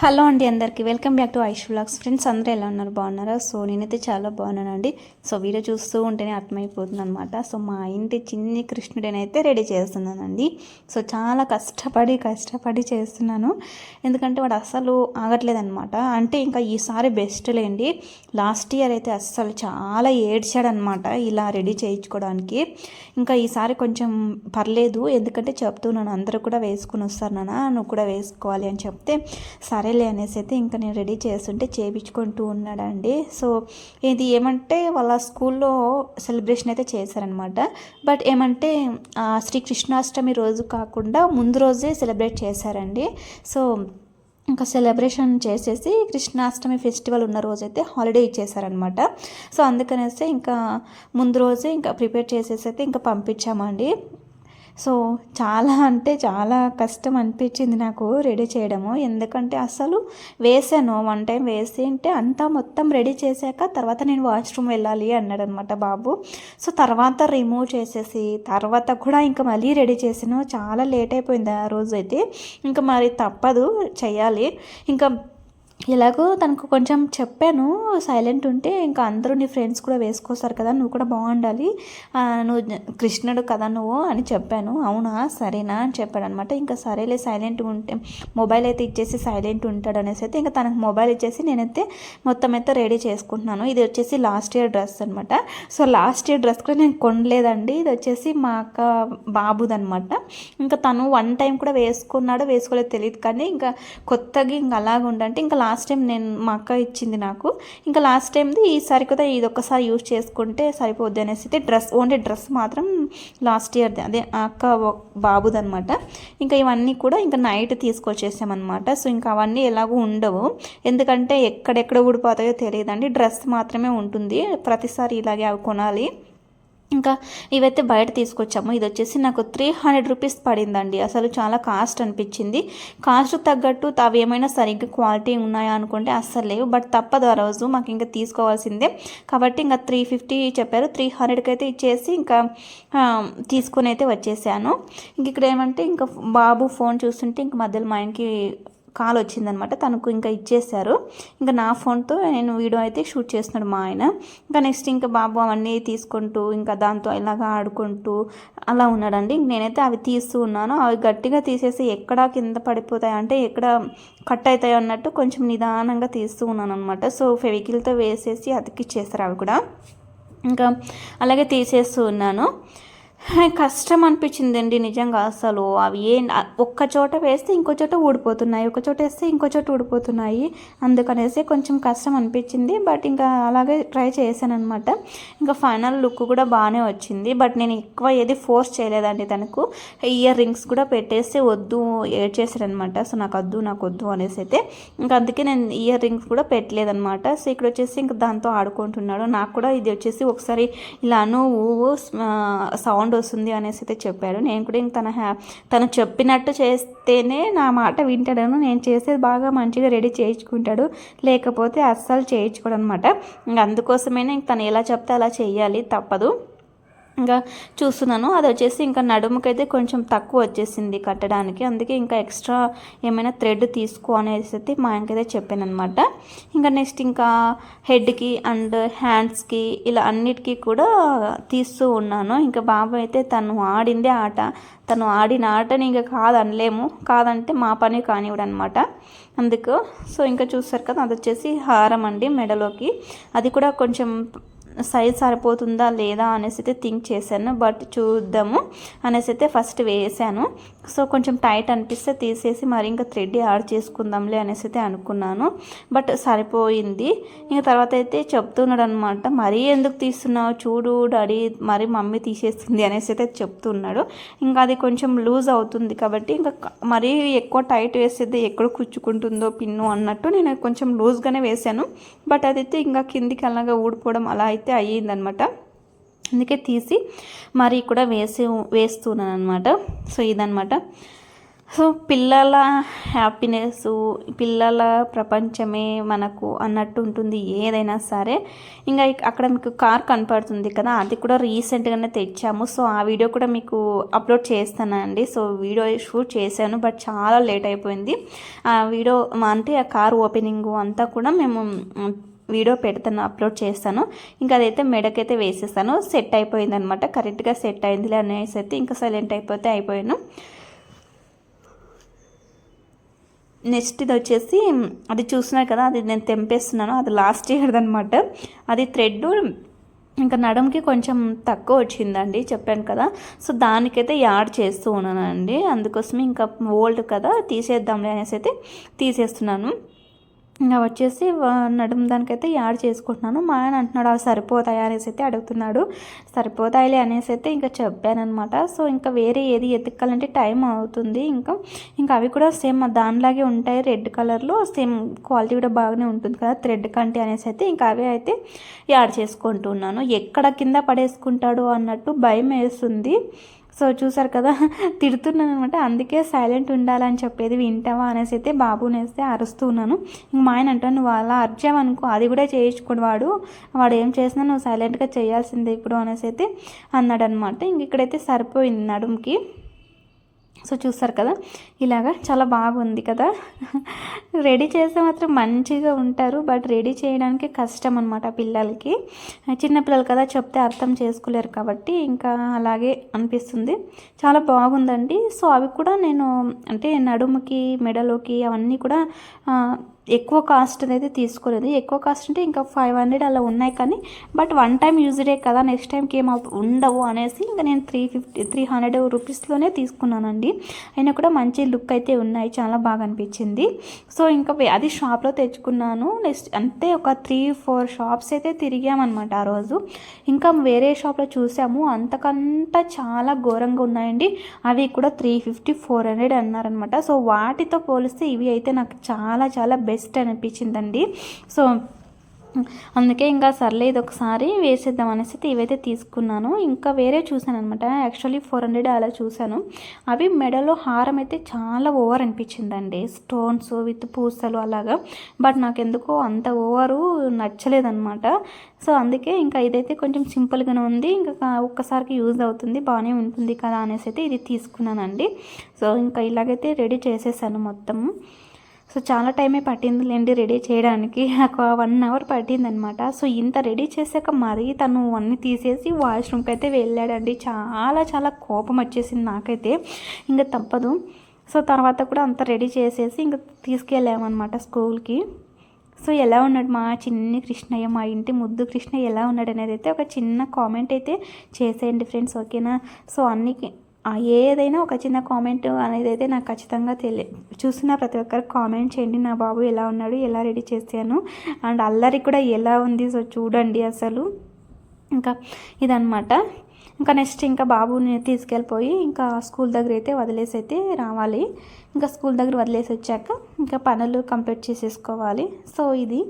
Hello అండి అందరికీ. Welcome back to Aish vlogs. Friends అందరూ ఎలా ఉన్నారు? బాగున్నారా? సో నేనైతే చాలా బాగున్నానండి. సో వీడియో చూస్తూ ఉంటేనే అర్థమైపోతుంది అనమాట సో మా ఇంటి చిన్ని కృష్ణుడినైతే రెడీ చేస్తున్నానండి. సో చాలా కష్టపడి కష్టపడి చేస్తున్నాను. ఎందుకంటే వాడు అస్సలు ఆగట్లేదనమాట అంటే ఇంకా ఈసారి బెస్ట్ లేండి. లాస్ట్ ఇయర్ అయితే అస్సలు చాలా ఏడ్చాడనమాట ఇలా రెడీ చేయించుకోవడానికి. ఇంకా ఈసారి కొంచెం పర్లేదు. ఎందుకంటే చెప్తున్నాను అందరూ కూడా వేసుకుని వస్తారు నాన్న నువ్వు కూడా వేసుకోవాలి అని చెప్తే సరేలే అనేసి అయితే ఇంకా నేను రెడీ చేస్తుంటే చేయించుకుంటూ ఉన్నాడండి. సో ఇది ఏమంటే వాళ్ళ స్కూల్లో సెలబ్రేషన్ అయితే చేశారనమాట. బట్ ఏమంటే శ్రీకృష్ణాష్టమి రోజు కాకుండా ముందు రోజే సెలబ్రేట్ చేశారండి. సో ఇంకా సెలబ్రేషన్ చేసేసి కృష్ణాష్టమి ఫెస్టివల్ ఉన్న రోజైతే హాలిడే ఇచ్చేసారనమాట సో అందుకనేసి ఇంకా ముందు రోజే ఇంకా ప్రిపేర్ చేసేసి అయితే ఇంకా పంపించామండి. సో చాలా అంటే చాలా కష్టం అనిపించింది నాకు రెడీ చేయడము. ఎందుకంటే అసలు వేసాను. వన్ టైం వేసి ఉంటే అంతా మొత్తం రెడీ చేశాక తర్వాత నేను వాష్రూమ్ వెళ్ళాలి అన్నాడు అనమాట బాబు. సో తర్వాత రిమూవ్ చేసేసి తర్వాత కూడా ఇంకా మళ్ళీ రెడీ చేసాను చాలా లేట్ అయిపోయింది ఆ రోజు అయితే ఇంకా మరి తప్పదు చేయాలి. ఇంకా ఎలాగో తనకు కొంచెం చెప్పాను సైలెంట్ ఉంటే ఇంకా అందరూ నీ ఫ్రెండ్స్ కూడా వేసుకొస్తారు కదా నువ్వు కూడా బాగుండాలి. నువ్వు కృష్ణుడు కదా నువ్వు అని చెప్పాను. అవునా? సరేనా? అని చెప్పాడు అనమాట ఇంకా సరేలే సైలెంట్ ఉంటే మొబైల్ అయితే ఇచ్చేసి సైలెంట్ ఉంటాడు అనేసి అయితే ఇంకా తనకు మొబైల్ ఇచ్చేసి నేనైతే మొత్తం అయితే రెడీ చేసుకుంటున్నాను. ఇది వచ్చేసి లాస్ట్ ఇయర్ డ్రెస్ అనమాట. సో లాస్ట్ ఇయర్ డ్రెస్ కూడా నేను కొనలేదండి. ఇది వచ్చేసి మా అక్క బాబుదనమాట. ఇంకా తను వన్ టైం కూడా వేసుకున్నాడో వేసుకోలేదో తెలియదు కానీ ఇంకా కొత్తగా ఇంకా అలాగ ఉండంటే ఇంకా లాస్ట్ టైం నేను మా అక్క ఇచ్చింది నాకు. ఇంకా లాస్ట్ టైంది ఈసారి కూడా ఇది ఒక్కసారి యూజ్ చేసుకుంటే సరిపోద్ది అనేసి అయితే డ్రెస్ ఓన్లీ డ్రెస్ మాత్రం లాస్ట్ ఇయర్ది అదే అక్క బాబుదనమాట ఇంకా ఇవన్నీ కూడా ఇంకా నైట్ తీసుకొచ్చేసామన్నమాట. సో ఇంకా అవన్నీ ఎలాగో ఉండవు. ఎందుకంటే ఎక్కడెక్కడ ఊడిపోతాయో తెలియదండి. డ్రెస్ మాత్రమే ఉంటుంది. ప్రతిసారి ఇలాగే అవి కొనాలి. ఇంకా ఇవైతే బయట తీసుకొచ్చాము. ఇది వచ్చేసి నాకు త్రీ హండ్రెడ్ రూపీస్ పడిందండి. అసలు చాలా కాస్ట్ అనిపించింది. కాస్ట్ తగ్గట్టు అవి ఏమైనా సరిగ్గా క్వాలిటీ ఉన్నాయా అనుకుంటే అస్సలు లేవు. బట్ తప్పదు ఆ రోజు. మాకు ఇంకా తీసుకోవాల్సిందే. కాబట్టి ఇంకా త్రీ ఫిఫ్టీ చెప్పారు. త్రీ హండ్రెడ్కి అయితే ఇచ్చేసి ఇంకా తీసుకొని అయితే వచ్చేసాను. ఇంక ఇక్కడ ఏమంటే ఇంకా బాబు ఫోన్ చూస్తుంటే ఇంక మధ్యలో మా ఆయనకి కాల్ వచ్చిందనమాట తనకు ఇంకా ఇచ్చేశారు. ఇంకా నా ఫోన్తో నేను వీడియో అయితే షూట్ చేస్తున్నాడు మా ఆయన. ఇంకా నెక్స్ట్ ఇంకా బాబు అవన్నీ తీసుకుంటూ ఇంకా దాంతో ఇలాగా ఆడుకుంటూ అలా ఉన్నాడండి. నేనైతే అవి తీస్తూ ఉన్నాను. అవి గట్టిగా తీసేసి ఎక్కడ కింద పడిపోతాయి అంటే ఎక్కడ కట్ అవుతాయి అన్నట్టు కొంచెం నిదానంగా తీస్తూ ఉన్నాను అనమాట సో ఫెవికిల్తో వేసేసి అతికిచ్చేస్తారు అవి కూడా. ఇంకా అలాగే తీసేస్తూ ఉన్నాను. కష్టం అనిపించిందండి నిజంగా అసలు. అవి ఏ ఒక్క చోట వేస్తే ఇంకో చోట ఊడిపోతున్నాయి ఒక చోట వేస్తే ఇంకో చోట ఊడిపోతున్నాయి అందుకనేసి కొంచెం కష్టం అనిపించింది. బట్ ఇంకా అలాగే ట్రై చేశాను అనమాట ఇంకా ఫైనల్ లుక్ కూడా బాగానే వచ్చింది. బట్ నేను ఎక్కువ ఏది ఫోర్స్ చేయలేదండి తనకు. ఇయర్ రింగ్స్ కూడా పెట్టేస్తే వద్దు ఏడ్ చేశారనమాట సో నాకు వద్దు నాకు వద్దు అనేసి అయితే. ఇంకా అందుకే నేను ఇయర్ రింగ్స్ కూడా పెట్టలేదనమాట సో ఇక్కడ వచ్చేసి ఇంకా దాంతో ఆడుకుంటున్నాడు. నాకు కూడా ఇది వచ్చేసి ఒకసారి ఇలా నువ్వు సౌండ్ వస్తుంది అనేసి అయితే చెప్పాడు నేను కూడా ఇంక తన హ్యా తను చెప్పినట్టు చేస్తేనే నా మాట వింటాడను. నేను చేసేది బాగా మంచిగా రెడీ చేయించుకుంటాడు. లేకపోతే అస్సలు చేయించుకోడు అనమాట అందుకోసమైనా ఇంక తను ఎలా చెప్తే అలా చేయాలి తప్పదు. ఇంకా చూస్తున్నాను. అది వచ్చేసి ఇంకా నడుముకైతే కొంచెం తక్కువ వచ్చేసింది కట్టడానికి. అందుకే ఇంకా ఎక్స్ట్రా ఏమైనా థ్రెడ్ తీసుకో అనేసి అయితే మా ఆయనకైతే చెప్పాను అనమాట ఇంకా నెక్స్ట్ ఇంకా హెడ్కి అండ్ హ్యాండ్స్కి ఇలా అన్నిటికీ కూడా తీస్తూ ఉన్నాను. ఇంకా బాబు అయితే తను ఆడిందే ఆట. తను ఆడిన ఆటని ఇంకా కాదనలేము. కాదంటే మా పని కానివ్వడనమాట అందుకు సో ఇంకా చూస్తారు కదా అది వచ్చేసి హారం అండి మెడలోకి. అది కూడా కొంచెం సైజ్ సరిపోతుందా లేదా అనేసి అయితే థింక్ చేశాను. బట్ చూద్దాము అనేసి అయితే ఫస్ట్ వేసాను. సో కొంచెం టైట్ అనిపిస్తే తీసేసి మరి ఇంకా థ్రెడ్ యాడ్ చేసుకుందాంలే అనేసి అయితే అనుకున్నాను. బట్ సరిపోయింది. ఇంకా తర్వాత అయితే చెప్తున్నాడు అనమాట మరీ ఎందుకు తీస్తున్నావు? చూడు డాడీ మరి మమ్మీ తీసేస్తుంది అనేసి అయితే చెప్తున్నాడు. ఇంకా అది కొంచెం లూజ్ అవుతుంది కాబట్టి ఇంకా మరీ ఎక్కువ టైట్ వేసేది ఎక్కడ కుచ్చుకుంటుందో పిన్ను అన్నట్టు నేను కొంచెం లూజ్గానే వేసాను. బట్ అదైతే ఇంకా కిందికి అలాగా ఊడిపోవడం అలా అయితే అయ్యిందనమాట అందుకే తీసి మరి కూడా వేసి వేస్తున్నాను అనమాట సో ఇదనమాట సో పిల్లల హ్యాపీనెస్ పిల్లల ప్రపంచమే మనకు అన్నట్టు ఉంటుంది ఏదైనా సరే. ఇంకా అక్కడ మీకు కార్ కనపడుతుంది కదా అది కూడా రీసెంట్గానే తెచ్చాము. సో ఆ వీడియో కూడా మీకు అప్లోడ్ చేస్తానండి. సో వీడియో షూట్ చేశాను బట్ చాలా లేట్ అయిపోయింది. ఆ వీడియో అంటే ఆ కార్ ఓపెనింగ్ అంతా కూడా మేము వీడియో పెడతాను అప్లోడ్ చేస్తాను. ఇంకా అదైతే మెడకైతే వేసేస్తాను. సెట్ అయిపోయింది అనమాట కరెక్ట్గా సెట్ అయిందిలే అనేసి అయితే ఇంకా సైలెంట్ అయిపోతే అయిపోయాను. నెక్స్ట్ ఇది వచ్చేసి అది చూస్తున్నారు కదా అది నేను తెంపేస్తున్నాను. అది లాస్ట్ ఇయర్ది అనమాట అది థ్రెడ్ ఇంకా నడుముకి కొంచెం తక్కువ వచ్చిందండి చెప్పాను కదా. సో దానికైతే యాడ్ చేస్తూ ఉన్నానండి. అందుకోసమే ఇంకా ఓల్డ్ కదా తీసేద్దాంలే అనేసి అయితే తీసేస్తున్నాను. ఇంకా వచ్చేసి నడుము దానికైతే యాడ్ చేసుకుంటున్నాను. మా ఆయన అంటున్నాడు అవి సరిపోతాయా? అనేసి అయితే అడుగుతున్నాడు. సరిపోతాయిలే అనేసి అయితే ఇంకా చెప్పానమాట సో ఇంకా వేరే ఏది ఎత్తుక్కాలంటే టైం అవుతుంది. ఇంకా ఇంకా అవి కూడా సేమ్ దానిలాగే ఉంటాయి. రెడ్ కలర్లో సేమ్ క్వాలిటీ కూడా బాగానే ఉంటుంది కదా థ్రెడ్ కంటి అనేసి అయితే ఇంకా అవి అయితే యాడ్ చేసుకుంటున్నాను. ఎక్కడ కింద పడేసుకుంటాడు అన్నట్టు భయం వేస్తుంది. సో చూసారు కదా తిడుతున్నాను అనమాట అందుకే సైలెంట్ ఉండాలని చెప్పేది వింటావా అనేసి అయితే బాబునేస్తే అరుస్తున్నాను ఇంక మా ఆయన అంటాను నువ్వు అలా అరిచావనుకో అది కూడా చేయించుకోడు వాడు. వాడు ఏం చేసినా నువ్వు సైలెంట్గా చేయాల్సిందే ఇప్పుడు అనేసి అయితే అన్నాడు అనమాట ఇంక ఇక్కడైతే సరిపోయింది నడుముకి. సో చూస్తారు కదా ఇలాగా చాలా బాగుంది కదా. రెడీ చేస్తే మాత్రం మంచిగా ఉంటారు బట్ రెడీ చేయడానికి కష్టం అనమాట పిల్లలకి. చిన్నపిల్లలు కదా చెప్తే అర్థం చేసుకోలేరు కాబట్టి ఇంకా అలాగే అనిపిస్తుంది. చాలా బాగుందండి. సో అవి కూడా నేను అంటే నడుముకి మెడలోకి అవన్నీ కూడా ఎక్కువ కాస్ట్ అయితే తీసుకోలేదు. ఎక్కువ కాస్ట్ అంటే ఇంకా ఫైవ్ హండ్రెడ్ అలా ఉన్నాయి కానీ బట్ వన్ టైం యూజ్డే కదా నెక్స్ట్ టైంకి ఏం ఉండవు అనేసి ఇంకా నేను త్రీ ఫిఫ్టీ త్రీ హండ్రెడ్ రూపీస్లోనే తీసుకున్నానండి. అయినా కూడా మంచి లుక్ అయితే ఉన్నాయి చాలా బాగా అనిపించింది. సో ఇంకా అది షాప్లో తెచ్చుకున్నాను. నెక్స్ట్ అంతే ఒక త్రీ ఫోర్ షాప్స్ అయితే తిరిగామన్నమాట ఆ రోజు. ఇంకా వేరే షాప్లో చూసాము. అంతకంతా చాలా ఘోరంగా ఉన్నాయండి. అవి కూడా త్రీ ఫిఫ్టీ ఫోర్ హండ్రెడ్ అన్నారనమాట సో వాటితో పోలిస్తే ఇవి అయితే నాకు చాలా చాలా బెస్ట్ అనిపించిందండి. సో అందుకే ఇంకా సర్లే ఇది ఒకసారి వేసేద్దాం అనేసి అయితే ఇవైతే తీసుకున్నాను. ఇంకా వేరే చూసాను అనమాట యాక్చువల్లీ ఫోర్ హండ్రెడ్ అలా చూశాను అవి మెడలో హారం అయితే చాలా ఓవర్ అనిపించిందండి. స్టోన్స్ విత్ పూసలు అలాగా. బట్ నాకు ఎందుకో అంత ఓవరు నచ్చలేదన్నమాట. సో అందుకే ఇంకా ఇదైతే కొంచెం సింపుల్గానే ఉంది. ఇంకా ఒక్కసారికి యూజ్ అవుతుంది. బాగానే ఉంటుంది కదా అనేసి అయితే ఇది తీసుకున్నానండి. సో ఇంకా ఇలాగైతే రెడీ చేసేసాను మొత్తం సో చాలా టైమే పట్టింది లేండి రెడీ చేయడానికి. ఒక వన్ అవర్ పట్టిందనమాట. సో ఇంత రెడీ చేశాక మరీ తను అన్నీ తీసేసి వాష్రూమ్కి అయితే వెళ్ళాడండి. చాలా చాలా కోపం వచ్చేసింది నాకైతే. ఇంకా తప్పదు. సో తర్వాత కూడా అంత రెడీ చేసేసి ఇంకా తీసుకెళ్ళామన్నమాట స్కూల్కి. సో ఎలా ఉన్నాడు మా చిన్ని కృష్ణయ్య మా ఇంటి ముద్దు కృష్ణయ్య ఎలా ఉన్నాడు అనేది అయితే ఒక చిన్న కామెంట్ అయితే చేసేయండి ఫ్రెండ్స్ ఓకేనా? సో అన్నీ ఏదైనా ఒక చిన్న కామెంట్ అనేది అయితే నాకు ఖచ్చితంగా తెలియ చూస్తున్న ప్రతి ఒక్కరు కామెంట్ చేయండి. నా బాబు ఎలా ఉన్నాడు ఎలా రెడీ చేశాను అండ్ అల్లరి కూడా ఎలా ఉంది సో చూడండి అసలు. ఇంకా ఇదన్నమాట. ఇంకా నెక్స్ట్ ఇంకా బాబుని తీసుకెళ్ళిపోయి ఇంకా స్కూల్ దగ్గర అయితే వదిలేసి అయితే రావాలి. ఇంకా స్కూల్ దగ్గర వదిలేసి వచ్చాక ఇంకా పనులు కంప్లీట్ చేసేసుకోవాలి. సో ఇది.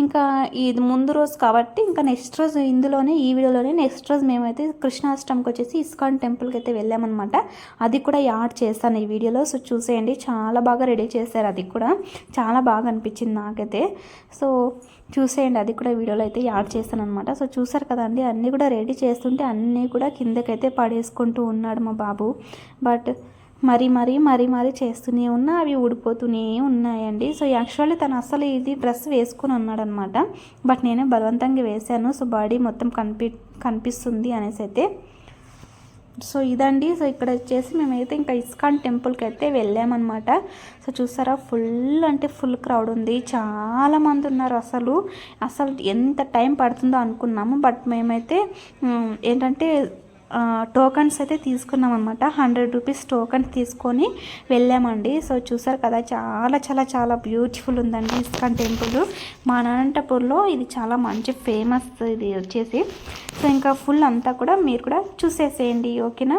ఇంకా ఇది ముందు రోజు కాబట్టి ఇంకా నెక్స్ట్ రోజు ఇందులోనే ఈ వీడియోలోనే నెక్స్ట్ రోజు మేమైతే కృష్ణాష్టమికి వచ్చేసి ఇస్కాన్ టెంపుల్కి అయితే వెళ్ళామన్నమాట. అది కూడా యాడ్ చేస్తాను ఈ వీడియోలో. సో చూసేయండి. చాలా బాగా రెడీ చేశారు అది కూడా. చాలా బాగా అనిపించింది నాకైతే. సో చూసేయండి. అది కూడా వీడియోలో అయితే యాడ్ చేస్తాను అనమాట సో చూసారు కదండి అన్నీ కూడా రెడీ చేస్తుంటే అన్నీ కూడా కిందకైతే పడేసుకుంటూ ఉన్నాడు మా బాబు. బట్ మరి మరీ మరీ మరీ చేస్తూనే ఉన్నా అవి ఊడిపోతూనే ఉన్నాయండి. సో యాక్చువల్లీ తను అసలు ఇది డ్రెస్ వేసుకుని ఉన్నాడనమాట. బట్ నేనే బలవంతంగా వేశాను. సో బాడీ మొత్తం కనిపి కనిపిస్తుంది అనేసి అయితే. సో ఇదండి. సో ఇక్కడ వచ్చేసి మేమైతే ఇంకా ఇస్కాన్ టెంపుల్కి అయితే వెళ్ళామన్నమాట సో చూసారా? ఫుల్ అంటే ఫుల్ క్రౌడ్ ఉంది. చాలా మంది ఉన్నారు అసలు. అసలు ఎంత టైం పడుతుందో అనుకున్నాము. బట్ మేమైతే ఏంటంటే టోకన్స్ అయితే తీసుకున్నాం అనమాట హండ్రెడ్ రూపీస్ టోకన్స్ తీసుకొని వెళ్ళామండి. సో చూసారు కదా చాలా చాలా చాలా బ్యూటిఫుల్ ఉందండి ఇస్కాన్ టెంపుల్. మా అనంతపూర్లో ఇది చాలా మంచి ఫేమస్ ఇది వచ్చేసి. సో ఇంకా ఫుల్ అంతా కూడా మీరు కూడా చూసేసేయండి ఓకేనా?